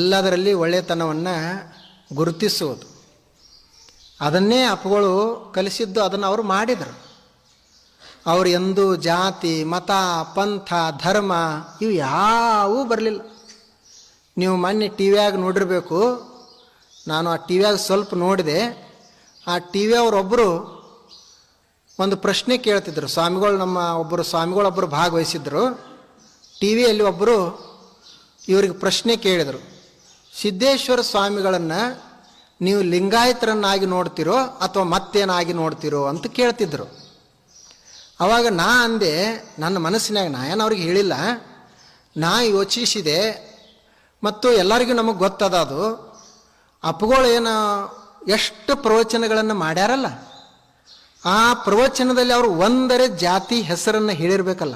ಎಲ್ಲದರಲ್ಲಿ ಒಳ್ಳೆತನವನ್ನು ಗುರುತಿಸುವುದು. ಅದನ್ನೇ ಅಪ್ಪಗಳು ಕಲಿಸಿದ್ದು ಅದನ್ನು ಅವರು ಮಾಡಿದರು. ಅವರು ಎಂದೂ ಜಾತಿ, ಮತ, ಪಂಥ, ಧರ್ಮ ಇವು ಯಾವೂ ಬರಲಿಲ್ಲ. ನೀವು ಮೊನ್ನೆ ಟಿ ವಿಯಾಗ ನೋಡಿರಬೇಕು. ನಾನು ಆ ಟಿ ವಿಯಾಗ ಸ್ವಲ್ಪ ನೋಡಿದೆ. ಆ ಟಿ ವಿ ಅವರೊಬ್ಬರು ಒಂದು ಪ್ರಶ್ನೆ ಕೇಳ್ತಿದ್ರು. ಸ್ವಾಮಿಗಳು ನಮ್ಮ ಒಬ್ಬರು ಸ್ವಾಮಿಗಳೊಬ್ಬರು ಭಾಗವಹಿಸಿದ್ರು. ಟಿ ವಿಯಲ್ಲಿ ಒಬ್ಬರು ಇವರಿಗೆ ಪ್ರಶ್ನೆ ಕೇಳಿದರು. ಸಿದ್ದೇಶ್ವರ ಸ್ವಾಮಿಗಳನ್ನು ನೀವು ಲಿಂಗಾಯತರನ್ನಾಗಿ ನೋಡ್ತಿರೋ ಅಥವಾ ಮತ್ತೇನಾಗಿ ನೋಡ್ತಿರೋ ಅಂತ ಕೇಳ್ತಿದ್ರು. ಅವಾಗ ನಾ ಅಂದೆ, ನನ್ನ ಮನಸ್ಸಿನಾಗ ನಾ ಏನು ಅವ್ರಿಗೆ ಹೇಳಿಲ್ಲ. ನಾ ಯೋಚಿಸಿದೆ. ಮತ್ತು ಎಲ್ಲರಿಗೂ ನಮಗೆ ಗೊತ್ತದ ಅದು. ಅಪ್ಪಗಳು ಏನು ಎಷ್ಟು ಪ್ರವಚನಗಳನ್ನು ಮಾಡ್ಯಾರಲ್ಲ. ಆ ಪ್ರವಚನದಲ್ಲಿ ಅವರು ಒಂದರೆ ಜಾತಿ ಹೆಸರನ್ನು ಹೇಳಿರಬೇಕಲ್ಲ.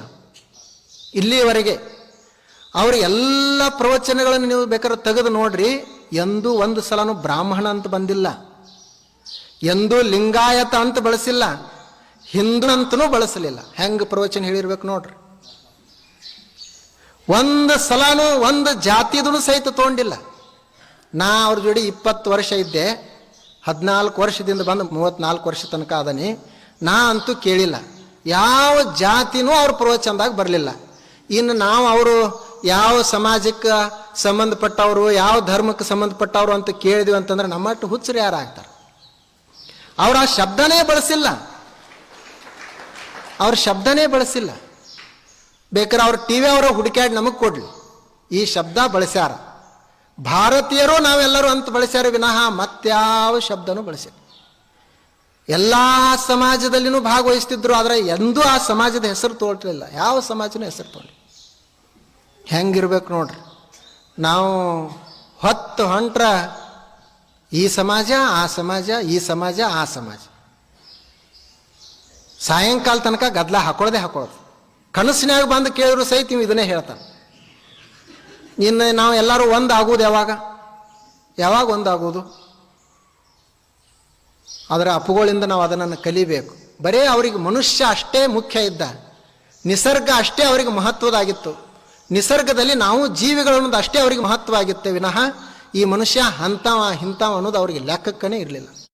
ಇಲ್ಲಿಯವರೆಗೆ ಅವರು ಎಲ್ಲ ಪ್ರವಚನಗಳನ್ನು ನೀವು ಬೇಕಾದ್ರೆ ತೆಗೆದು ನೋಡ್ರಿ. ಎಂದೂ ಒಂದು ಸಲನೂ ಬ್ರಾಹ್ಮಣ ಅಂತ ಬಂದಿಲ್ಲ. ಎಂದೂ ಲಿಂಗಾಯತ ಅಂತ ಬಳಸಿಲ್ಲ. ಹಿಂದೂ ಅಂತನೂ ಬಳಸಲಿಲ್ಲ. ಹೆಂಗೆ ಪ್ರವಚನ ಹೇಳಿರ್ಬೇಕು ನೋಡ್ರಿ. ಒಂದು ಸಲನೂ ಒಂದು ಜಾತಿದೂ ಸಹಿತ ತೊಗೊಂಡಿಲ್ಲ. ನಾ ಅವ್ರ ಜೋಡಿ ಇಪ್ಪತ್ತು ವರ್ಷ ಇದ್ದೆ. ಹದಿನಾಲ್ಕು ವರ್ಷದಿಂದ ಬಂದು ಮೂವತ್ನಾಲ್ಕು ವರ್ಷ ತನಕ ಅದನಿ ನಾ ಅಂತೂ ಕೇಳಿಲ್ಲ. ಯಾವ ಜಾತಿನೂ ಅವ್ರ ಪ್ರವಚನದಾಗ ಬರಲಿಲ್ಲ. ಇನ್ನು ನಾವು ಅವರು ಯಾವ ಸಮಾಜಕ್ಕೆ ಸಂಬಂಧಪಟ್ಟವರು, ಯಾವ ಧರ್ಮಕ್ಕೆ ಸಂಬಂಧಪಟ್ಟವರು ಅಂತ ಕೇಳಿದ್ವಿ ಅಂತಂದ್ರೆ ನಮ್ಮಟ್ಟು ಹುಚ್ಚರು ಯಾರು ಆಗ್ತಾರೆ? ಅವ್ರು ಆ ಶಬ್ದನೇ ಬಳಸಿಲ್ಲ. ಅವ್ರ ಶಬ್ದನೇ ಬಳಸಿಲ್ಲ. ಬೇಕಾದ್ರೆ ಅವ್ರ ಟಿ ವಿ ಅವರ ಹುಡುಕ್ಯಾಡಿ ನಮಗೆ ಕೊಡ್ಲಿ. ಈ ಶಬ್ದ ಬಳಸ್ಯಾರ. ಭಾರತೀಯರು ನಾವೆಲ್ಲರೂ ಅಂತ ಬಳಸ್ಯಾರ ವಿನಃ ಮತ್ಯಾವ ಶಬ್ದನೂ ಬಳಸ್ಯಾರ ಎಲ್ಲ ಸಮಾಜದಲ್ಲಿನೂ ಭಾಗವಹಿಸ್ತಿದ್ರು, ಆದರೆ ಎಂದೂ ಆ ಸಮಾಜದ ಹೆಸರು ತೋಳ್ಲಿಲ್ಲ ಯಾವ ಸಮಾಜನೂ ಹೆಸರು ತೋಳಿ ಹೆಂಗಿರ್ಬೇಕು ನೋಡ್ರಿ. ನಾವು ಹೊತ್ತು ಹೊಂಟ್ರ ಈ ಸಮಾಜ, ಆ ಸಮಾಜ, ಈ ಸಮಾಜ, ಆ ಸಮಾಜ. ಸಾಯಂಕಾಲ ತನಕ ಗದ್ದಲ ಹಾಕೊಳ್ಳೋದೇ ಹಾಕೊಳ್ಳೋದು ಕನಸಿನಾಗ ಬಂದು ಕೇಳಿದ್ರು ಸಹಿತ ನೀವು ಇದನ್ನೇ ಹೇಳ್ತಾನೆ ಇನ್ನು ನಾವು ಎಲ್ಲರೂ ಒಂದು ಆಗೋದು ಯಾವಾಗ? ಯಾವಾಗ ಒಂದಾಗೋದು ಆದರೆ ಅಪ್ಪುಗಳಿಂದ ನಾವು ಅದನ್ನು ಕಲಿಬೇಕು. ಬರೇ ಅವರಿಗೆ ಮನುಷ್ಯ ಅಷ್ಟೇ ಮುಖ್ಯ ಇದ್ದ. ನಿಸರ್ಗ ಅಷ್ಟೇ ಅವರಿಗೆ ಮಹತ್ವದಾಗಿತ್ತು. ನಿಸರ್ಗದಲ್ಲಿ ನಾವು ಜೀವಿಗಳು ಅನ್ನೋದು ಅಷ್ಟೇ ಅವರಿಗೆ ಮಹತ್ವ ಆಗಿತ್ತೆ. ವಿನಃ ಈ ಮನುಷ್ಯ ಹಂತವ, ಹಿಂತವ ಅನ್ನೋದು ಅವರಿಗೆ ಲೆಕ್ಕಕ್ಕನೇ ಇರಲಿಲ್ಲ.